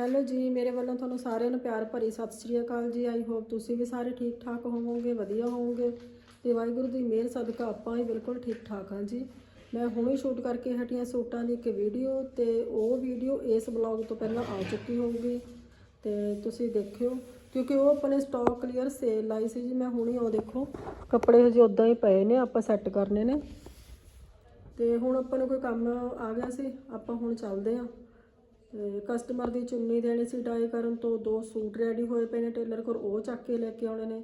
Hello ਜੀ, ਮੇਰੇ ਵੱਲੋਂ ਤੁਹਾਨੂੰ ਸਾਰਿਆਂ ਨੂੰ ਪਿਆਰ ਭਰੀ ਸਤਿ ਸ਼੍ਰੀ ਅਕਾਲ ਜੀ। ਆਈ ਹੋਪ ਤੁਸੀਂ ਵੀ ਸਾਰੇ ਠੀਕ ਠਾਕ ਹੋਵੋਗੇ, ਵਧੀਆ ਹੋਵੋਗੇ। ਤੇ ਵਾਹਿਗੁਰੂ ਦੀ ਮਿਹਰ, ਸਦਕਾ ਆਪਾਂ ਵੀ ਬਿਲਕੁਲ ਠੀਕ ਠਾਕ ਹਾਂ ਜੀ। ਮੈਂ ਹੁਣੇ ਸ਼ੂਟ ਕਰਕੇ ਹਟੀਆਂ ਸੂਟਾਂ ਦੀ ਇੱਕ ਵੀਡੀਓ ਤੇ ਉਹ ਵੀਡੀਓ ਇਸ ਬਲੌਗ ਤੋਂ ਪਹਿਲਾਂ ਆ ਚੁੱਕੀ ਹੋਊਗੀ। ਤੇ ਤੁਸੀਂ ਦੇਖਿਓ, ਕਿਉਂਕਿ ਉਹ ਆਪਣੇ ਸਟਾਕ ਕਲੀਅਰ ਸੇਲ ਲਾਈ ਸੀ ਜੀ, ਮੈਂ ਹੁਣੇ ਉਹ ਦੇਖੋ। ਕੱਪੜੇ ਹਜੇ ਉਦਾਂ ਹੀ ਪਏ ਨੇ, ਆਪਾਂ ਸੈੱਟ ਕਰਨੇ ਨੇ। ਤੇ ਹੁਣ ਆਪਾਂ ਨੂੰ ਕੋਈ ਕੰਮ ਆ ਗਿਆ ਸੀ, ਆਪਾਂ ਹੁਣ ਚੱਲਦੇ ਹਾਂ। ਕਸਟਮਰ ਦੀ ਚੁੰਨੀ ਦੇਣੀ ਸੀ ਡਾਈ ਕਰਨ ਤੋਂ ਦੋ ਸੂਟ ਰੈਡੀ ਹੋਏ ਪਏ ਨੇ ਟੇਲਰ ਕੋਲ, ਉਹ ਚੱਕ ਕੇ ਲੈ ਕੇ ਆਉਣੇ ਨੇ।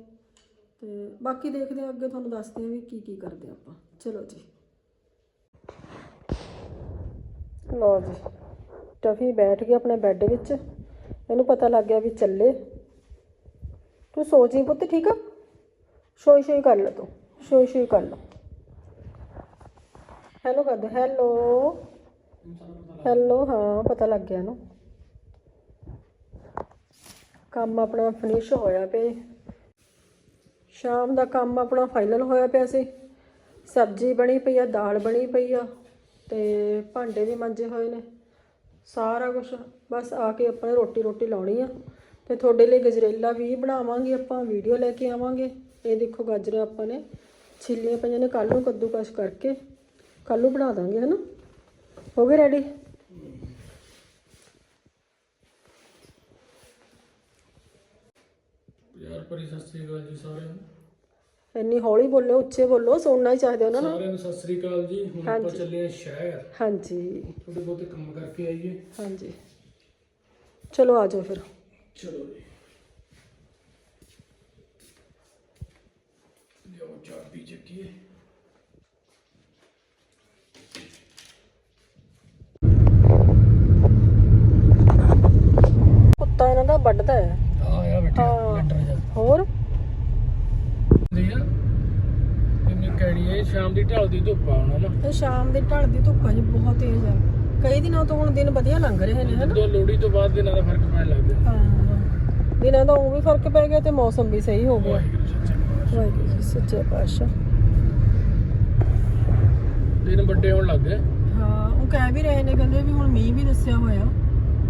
ਤੇ ਬਾਕੀ ਦੇਖਦੇ ਹਾਂ, ਅੱਗੇ ਤੁਹਾਨੂੰ ਦੱਸਦੇ ਹਾਂ ਵੀ ਕੀ ਕੀ ਕਰਦੇ ਹਾਂ ਆਪਾਂ। ਚਲੋ ਜੀ। ਲਓ ਜੀ, ਟਫੀ ਬੈਠ ਗਿਆ ਆਪਣੇ ਬੈੱਡ ਵਿੱਚ। ਇਹਨੂੰ ਪਤਾ ਲੱਗ ਗਿਆ ਵੀ ਚੱਲੇ। ਤੂੰ ਸੋ ਜੀ ਪੁੱਤ, ਠੀਕ ਆ? ਸ਼ੋਈ ਸ਼ੋਈ ਕਰ ਲੈ ਤੂੰ। ਸ਼ੋਈ ਸ਼ੋਈ ਕਰ ਲੈ। ਹੈਲੋ ਕਰ ਦੇ। ਹੈਲੋ ਹੈਲੋ ਹਾਂ, ਪਤਾ ਲੱਗ ਗਿਆ ਇਹਨੂੰ। ਕੰਮ ਆਪਣਾ ਫਿਨਿਸ਼ ਹੋਇਆ ਪਿਆ ਸ਼ਾਮ ਦਾ ਕੰਮ ਆਪਣਾ ਫਾਈਨਲ ਹੋਇਆ ਪਿਆ ਸੀ। ਸਬਜ਼ੀ ਬਣੀ ਪਈ ਆ, ਦਾਲ ਬਣੀ ਪਈ ਆ, ਤੇ ਭਾਂਡੇ ਵੀ ਮਾਂਜੇ ਹੋਏ ਨੇ। ਸਾਰਾ ਕੁਝ ਬਸ ਆ ਕੇ ਆਪਾਂ ਨੇ ਰੋਟੀ ਰੋਟੀ ਲਾਉਣੀ ਆ। ਤੇ ਤੁਹਾਡੇ ਲਈ ਗਜਰੇਲਾ ਵੀ ਬਣਾਵਾਂਗੇ ਆਪਾਂ ਵੀਡੀਓ ਲੈ ਕੇ ਆਵਾਂਗੇ। ਇਹ ਦੇਖੋ ਗਾਜਰਾਂ ਆਪਾਂ ਨੇ ਛਿੱਲੀਆਂ ਪਈਆਂ ਨੇ ਕੱਲ ਨੂੰ ਕੱਦੂਕਸ਼ ਕਰਕੇ। ਕੱਲ ਨੂੰ ਬਣਾ ਦਾਂਗੇ, ਹਨਾ? ਹੋ ਗਏ ਰੈਡੀ ਯਾਰ ਭਰੀ ਸਤਿ ਸ੍ਰੀ ਅਕਾਲ ਜੀ ਸਾਰਿਆਂ ਨੂੰ। ਇੰਨੀ ਹੌਲੀ ਬੋਲੋ ਉੱਚੇ ਬੋਲੋ ਸੁਣਨਾ ਹੀ ਚਾਹੀਦਾ ਉਹਨਾਂ ਨੂੰ। ਸਾਰਿਆਂ ਨੂੰ ਸਤਿ ਸ੍ਰੀ ਅਕਾਲ ਜੀ। ਹੁਣ ਆਪਾਂ ਹਾਂਜੀ। ਚੱਲੇ ਆ ਸ਼ਹਿਰ। ਹਾਂਜੀ। ਥੋੜੇ ਬਹੁਤੇ ਕੰਮ ਕਰਕੇ ਆਈਏ। ਹਾਂਜੀ। ਚਲੋ ਆ ਜਾਓ ਫਿਰ। ਚਲੋ ਜੀ। ਲਿਓ ਚਾਬੀ ਚੱਕੀਏ। ਕੁੱਤਾ ਇਹਨਾਂ ਦਾ ਵੱਢਦਾ ਹੈ। ਆ ਆ ਬੈਠਾ ਹਾਂ। ਲੈਂਟਰ ਜਾ। ਹੋਰ? ਕਿੰਨੀ ਕੈੜੀ ਹੈ ਸ਼ਾਮ ਦੀ ਢਲਦੀ ਧੁੱਪ ਆ ਹੁਣ ਨਾ ਇਹ ਸ਼ਾਮ ਦੀ ਢਲਦੀ ਧੁੱਪ ਜੀ ਬਹੁਤ ਤੇਜ਼ ਆ। ਕਈ ਦਿਨਾਂ ਤੋਂ ਹੁਣ ਦਿਨ ਵਧੀਆ ਲੰਘ ਰਹੇ ਨੇ ਹਨਾ। ਦੋ ਲੋੜੀ ਤੋਂ ਬਾਅਦ ਦਿਨਾਂ ਦਾ ਫ਼ਰਕ ਪੈਣ ਲੱਗ ਗਿਆ। ਹਾਂ ਦਿਨਾਂ ਦਾ ਉਹ ਵੀ ਫ਼ਰਕ ਪੈ ਗਿਆ ਤੇ ਮੌਸਮ ਵੀ ਸਹੀ ਹੋ ਗਿਆ। ਵਾਹਿਗੁਰੂ ਸੱਚੇ ਪਾਤਸ਼ਾਹ। ਵਾਹਿਗੁਰੂ ਜੀ ਸੱਚੇ ਪਾਤਸ਼ਾਹ। ਦਿਨ ਵੱਡੇ ਹੋਣ ਲੱਗ ਗਏ। ਹਾਂ ਉਹ ਕਹਿ ਵੀ ਰਹੇ ਨੇ ਕਹਿੰਦੇ ਵੀ ਹੁਣ ਮੀਂਹ ਵੀ ਦੱਸਿਆ ਹੋਇਆ।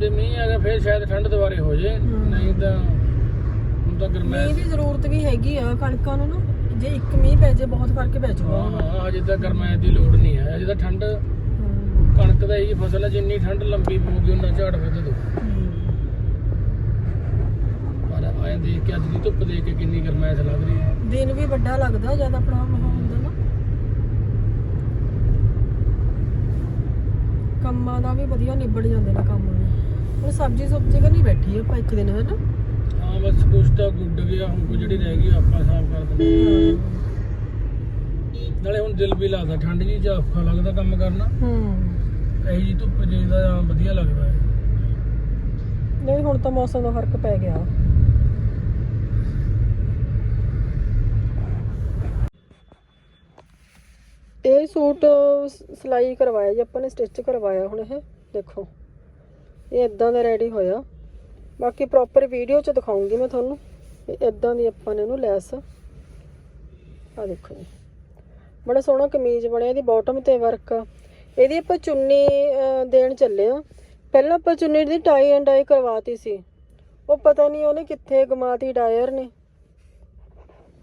ਜੇ ਮੀਂਹ ਆ ਗਿਆ ਫਿਰ ਸ਼ਾਇਦ ਠੰਡ ਦੁਬਾਰੇ ਹੋ ਜੇ। ਨਹੀਂ ਤਾਂ ਹੁਣ ਤਾਂ ਮੀਂਹ ਗਰਮੈਸ਼ ਦੀ ਜ਼ਰੂਰਤ ਵੀ ਹੈਗੀ ਆ ਕਣਕਾਂ ਨੂੰ ਨਾ ਜੇ ਇੱਕ ਮੀਂਹ ਪੈ ਜੇ ਬਹੁਤ ਫ਼ਰਕ ਪੈ ਜਾਊਗਾ। ਹਾਂ ਹਾਂ ਅਜੇ ਤਾਂ ਗਰਮੈਸ਼ ਦੀ ਲੋੜ ਨਹੀਂ ਹੈ। ਅਜੇ ਤਾਂ ਠੰਡ ਹਮ, ਕਣਕ ਦਾ ਇਹੀ ਫਸਲ ਹੈ ਜਿੰਨੀ ਠੰਡ ਲੰਬੀ ਪਊਗੀ ਉਹਨਾਂ ਝਾੜ ਵੱਧ ਦੂ। ਹਮ। ਪਰ ਆਏ ਦੇਖ ਕੇ ਅੱਜ ਦੀ ਧੁੱਪ ਦੇਖ ਕੇ ਕਿੰਨੀ ਗਰਮੈਸ਼ ਲੱਗ ਰਹੀ ਹੈ। ਦਿਨ ਵੀ ਵੱਡਾ ਲੱਗਦਾ ਜਦ ਆਪਣਾ ਉਹ ਹੁੰਦਾ ਨਾ। ਕੰਮਾਂ ਦਾ ਵੀ ਵਧੀਆ ਨਿਬੜ ਜਾਂਦੇ ਨੇ ਕੰਮ ਵੀ। ਹੁਣ ਸਬਜ਼ੀ ਸੁਬਜ਼ੀ ਕਰਨੀ ਬੈਠੀ ਆਪਾਂ ਇੱਕ ਦਿਨ ਹੈ ਨਾ ਹਾਂ ਬਸ ਕੁਛ ਤਾਂ ਗੁੱਡ ਗਿਆ ਹੁਣ ਕੁਝ ਜਿਹੜੀ ਰਹਿ ਗਈ ਆਪਾਂ ਸਾਫ਼ ਕਰ ਦਿੰਦੇ ਨਾਲੇ ਹੁਣ ਦਿਲ ਵੀ ਲੱਗਦਾ ਠੰਡ ਜੀ ਚ ਔਖਾ ਲੱਗਦਾ ਕੰਮ ਕਰਨਾ। ਹੂੰ। ਇਹੀ ਜੀ ਧੁੱਪ ਜੇ ਦਾ ਵਧੀਆ ਲੱਗਦਾ ਹੈ। ਨਹੀਂ ਹੁਣ ਤਾਂ ਮੌਸਮ ਦਾ ਫ਼ਰਕ ਪੈ ਗਿਆ। ਇਹ ਸੂਟ ਸ- ਸਿਲਾਈ ਕਰਵਾਇਆ ਜੀ ਆਪਾਂ ਨੇ ਸਟਿਚ ਕਰਵਾਇਆ ਹੁਣ ਇਹ ਦੇਖੋ। ਇਹ ਇਦਾਂ ਦਾ ਰੈਡੀ ਹੋਇਆ। ਬਾਕੀ ਪ੍ਰੋਪਰ ਵੀਡੀਓ ਚ ਦਿਖਾਉਂਗੀ ਮੈਂ ਤੁਹਾਨੂੰ। ਇਹ ਇਦਾਂ ਦੀ ਆਪਾਂ ਨੇ ਇਹਨੂੰ ਲੈਸ। ਆ ਦੇਖੋ ਜੀ। ਬੜਾ ਸੋਹਣਾ ਕਮੀਜ਼ ਬਣਿਆ, ਇਹਦੀ ਬਾਟਮ ਤੇ ਵਰਕ ਇਹਦੀ ਆਪਾਂ ਚੁੰਨੀ ਦੇਣ ਚੱਲੇ ਆ ਪਹਿਲਾਂ ਆਪਾਂ ਚੁੰਨੀ ਦੀ ਟਾਈ ਐਂਡ ਡਾਈ ਕਰਵਾਤੀ ਸੀ। ਉਹ ਪਤਾ ਨਹੀਂ ਉਹਨੇ ਕਿੱਥੇ ਗਮਾਤੀ ਡਾਇਰ ਨੇ।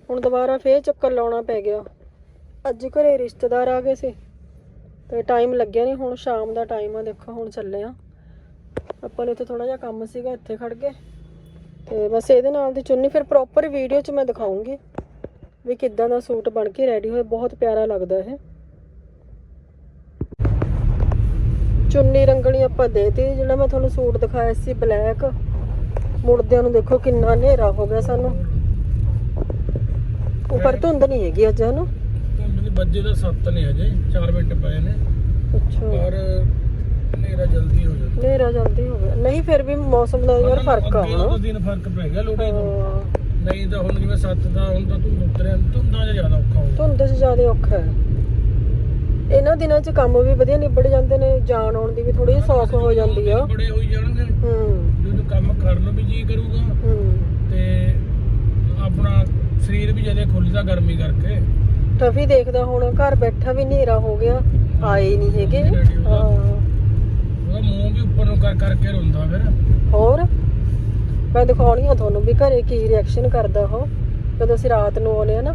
ਹੁਣ ਦੁਬਾਰਾ ਫੇਰ ਚੱਕਰ ਲਾਉਣਾ ਪੈ ਗਿਆ। ਅੱਜ ਘਰੇ ਰਿਸ਼ਤੇਦਾਰ ਆ ਗਏ ਸੀ। ਤੇ ਟਾਈਮ ਲੱਗਿਆ ਨਹੀਂ, ਹੁਣ ਸ਼ਾਮ ਦਾ ਟਾਈਮ ਆ, ਦੇਖੋ, ਹੁਣ ਚੱਲੇ ਆ ਆਪਾਂ ਨੂੰ ਇੱਥੇ ਥੋੜਾ ਜਿਹਾ ਕੰਮ ਸੀਗਾ ਇੱਥੇ ਖੜ ਗਏ। ਤੇ ਬਸ ਇਹਦੇ ਨਾਲ ਦੀ ਚੁੰਨੀ ਫਿਰ ਪ੍ਰੋਪਰ ਵੀਡੀਓ 'ਚ ਮੈਂ ਦਿਖਾਉਂਗੀ ਵੀ ਕਿੱਦਾਂ ਦਾ ਸੂਟ ਬਣ ਕੇ ਰੈਡੀ ਹੋਇਆ। ਬਹੁਤ ਪਿਆਰਾ ਲੱਗਦਾ ਇਹ। ਚੁੰਨੀ ਰੰਗਣੀ ਆਪਾਂ ਦੇਤੀ ਜਿਹੜਾ ਮੈਂ ਤੁਹਾਨੂੰ ਸੂਟ ਦਿਖਾਇਆ ਸੀ ਬਲੈਕ ਮੁੜਦਿਆਂ ਨੂੰ ਦੇਖੋ ਕਿੰਨਾ ਹਨੇਰਾ ਹੋ ਗਿਆ ਸਾਨੂੰ। ਉੱਪਰ ਧੁੰਦ ਨਹੀਂ ਹੈਗੀ ਅੱਜ ਹਨਾ? ਧੁੰਦ ਦੀ ਵੱਜੇ ਦਾ 7 ਨੇ ਹਜੇ 4 ਮਿੰਟ ਪਏ ਨੇ। ਅੱਛਾ ਪਰ ਹਨੇਰਾ ਜਲਦੀ ਹੋ ਜਾਂਦਾ ਹਨੇਰਾ ਜਲਦੀ ਹੋ ਗਿਆ ਨਹੀਂ ਫਿਰ ਵੀ ਮੌਸਮ ਦਾ ਯਾਰ ਫ਼ਰਕ ਆ ਹਨਾ? ਦਿਨ ਫ਼ਰਕ ਪੈ ਗਿਆ ਲੋੜੀ ਤੋਂ। ਨਹੀਂ ਤਾਂ ਹੁਣ ਜਿਵੇਂ 7 ਦਾ ਹੁਣ ਤਾਂ ਧੁੰਦ ਉਤਰਿਆ ਧੁੰਦਾਂ 'ਚ ਜ਼ਿਆਦਾ ਔਖਾ ਹੋ ਧੁੰਦ 'ਚ ਜ਼ਿਆਦਾ ਔਖਾ ਹੈ। ਇਹਨਾਂ ਦਿਨਾਂ 'ਚ ਕੰਮ ਵੀ ਵਧੀਆ ਨਿਬੜ ਜਾਂਦੇ ਨੇ ਜਾਣ ਆਉਣ ਦੀ ਵੀ ਥੋੜੀ ਸੌਖ ਹੋ ਜਾਂਦੀ ਆ। ਬੜੇ ਹੋਈ ਜਾਣਗੇ। ਹੂੰ। ਜਦੋਂ ਕੰਮ ਕਰਨ ਨੂੰ ਵੀ ਜੀ ਕਰੂਗਾ ਹੂੰ। ਤੇ ਆਪਣਾ ਸਰੀਰ ਵੀ ਜਦੇ ਖੁੱਲਦਾ ਗਰਮੀ ਕਰਕੇ। ਟਫੀ ਦੇਖਦਾ ਹੁਣ ਘਰ ਬੈਠਾ ਵੀ ਹਨੇਰਾ ਹੋ ਗਿਆ ਆਏ ਨਹੀਂ ਹੈਗੇ। ਹਾਂ। ਉਹਦਾ ਮੂੰਹ ਵੀ ਉੱਪਰ ਨੂੰ ਕਰ ਕਰਕੇ ਰੋਂਦਾ ਫਿਰ। ਹੋਰ? ਮੈਂ ਦਿਖਾਉਣੀ ਆ ਤੁਹਾਨੂੰ ਵੀ ਘਰੇ ਕੀ ਰਿਐਕਸ਼ਨ ਕਰਦਾ ਉਹ। ਜਦੋਂ ਅਸੀਂ ਰਾਤ ਨੂੰ ਆਉਨੇ ਆ ਨਾ,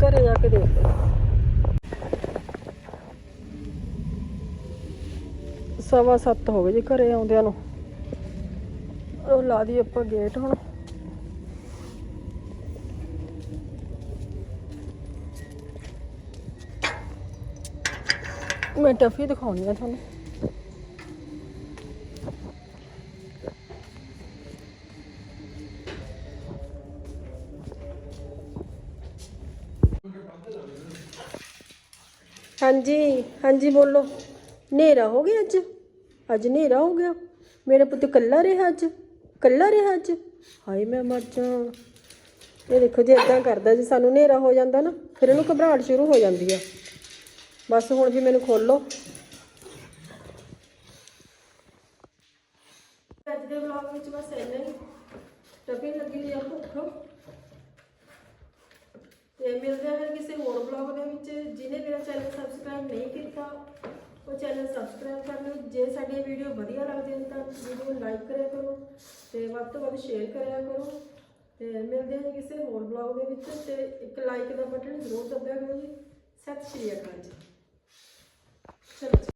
ਘਰੇ ਜਾ ਕੇ ਦੇਖਦੇ ਹਾਂ। ਸਵਾ ਸੱਤ ਹੋ ਗਏ ਜੀ ਘਰੇ ਆਉਂਦਿਆਂ ਨੂੰ। ਉਹ ਲਾ ਦੀ ਆਪਾਂ ਗੇਟ ਹੁਣ। ਮੈਂ ਟਫੀ ਦਿਖਾਉਣੀ ਆ ਤੁਹਾਨੂੰ। ਹਾਂਜੀ ਹਾਂਜੀ ਬੋਲੋ। ਹਨੇਰਾ ਹੋ ਗਿਆ ਅੱਜ? ਅੱਜ ਹਨੇਰਾ ਹੋ ਗਿਆ? ਮੇਰਾ ਪੁੱਤ ਕੱਲਾ ਰਿਹਾ ਅੱਜ? ਕੱਲਾ ਰਿਹਾ ਅੱਜ? ਹਾਏ, ਮੈਂ ਮਰ ਜਾ। ਇਹ ਦੇਖੋ ਜੀ ਇਦਾਂ ਕਰਦਾ, ਜੀ ਸਾਨੂੰ ਹਨੇਰਾ ਹੋ ਜਾਂਦਾ ਨਾ, ਫਿਰ ਇਹਨੂੰ ਘਬਰਾਹਟ ਸ਼ੁਰੂ ਹੋ ਜਾਂਦੀ ਆ। ਬਸ ਹੁਣ ਵੀ ਮੈਨੂੰ ਖੋਲੋ ਅੱਜ ਦੇ ਵਲੌਗ ਵਿੱਚ ਬਸ ਇੰਨਾ ਹੀ। ਟੱਪੀ ਲੱਗੀ ਜੀ ਆ, ਭੁੱਖ। ਤੇ ਮਿਲਦੇ ਹਾਂ ਫਿਰ ਕਿਸੇ ਹੋਰ ਵਲੌਗ ਦੇ ਵਿੱਚ ਜਿਹਨੇ ਮੇਰਾ ਚੈਨਲ ਸਬਸਕ੍ਰਾਈਬ ਨਹੀਂ ਕੀਤਾ, ਉਹ ਚੈਨਲ ਸਬਸਕ੍ਰਾਈਬ ਕਰ ਲਓ। ਜੇ ਸਾਡੀਆਂ ਵੀਡੀਓ ਵਧੀਆ ਲੱਗਦੀਆਂ ਤਾਂ ਵੀਡੀਓ ਨੂੰ ਲਾਈਕ ਕਰਿਆ ਕਰੋ ਤੇ ਵੱਧ ਤੋਂ ਵੱਧ ਸ਼ੇਅਰ ਕਰਿਆ ਕਰੋ। ਤੇ ਮਿਲਦੇ ਹਾਂ ਜੀ ਕਿਸੇ ਹੋਰ ਵਲੌਗ ਦੇ ਵਿੱਚ ਤੇ ਇੱਕ ਲਾਈਕ ਦਾ ਬਟਨ ਜ਼ਰੂਰ ਦੱਬਿਆ ਕਰੋ ਜੀ। ਸਤਿ ਸ਼੍ਰੀ ਅਕਾਲ ਜੀ। ਚਲੋ ਜੀ।